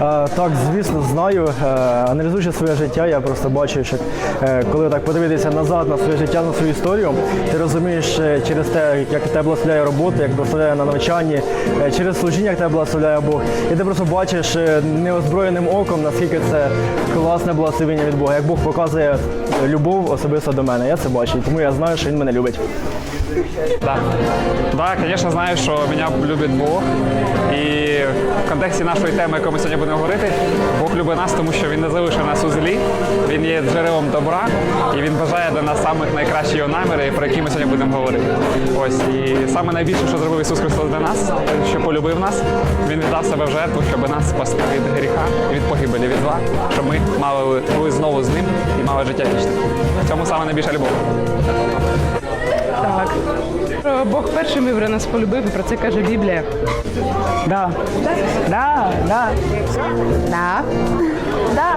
Е, Так, звісно, знаю. Е, Аналізуючи своє життя, я просто бачу, що е, коли так подивитися назад на своє життя, на свою історію, ти розумієш через те, як тебе благословляє робота, як благословляє на навчанні, через служіння, як тебе благословляє Бог. І ти просто бачиш неозброєним оком, наскільки це класне благословення від Бога. Як Бог показує любов особисто до мене. Я це бачу, тому я знаю, що він мене любить. Да, звісно, знаю, що мене любить Бог. І в контексті нашої теми, яку ми сьогодні будемо говорити, Бог любить нас, тому що Він не залишив нас у злі, Він є джерелом добра, і він бажає для нас самих найкращі його наміри, про які ми сьогодні будемо говорити. Ось і саме найбільше, що зробив Ісус Христос для нас, що полюбив нас, Він віддав себе в жертву, щоб нас спасти від гріха і від погибелі, від зла, щоб ми мали були знову з ним і мали життя вічне. В цьому саме найбільша любов. Так. Бог першим мив, нас полюбив, і про це каже Біблія. Да. Да, да. Да. Да.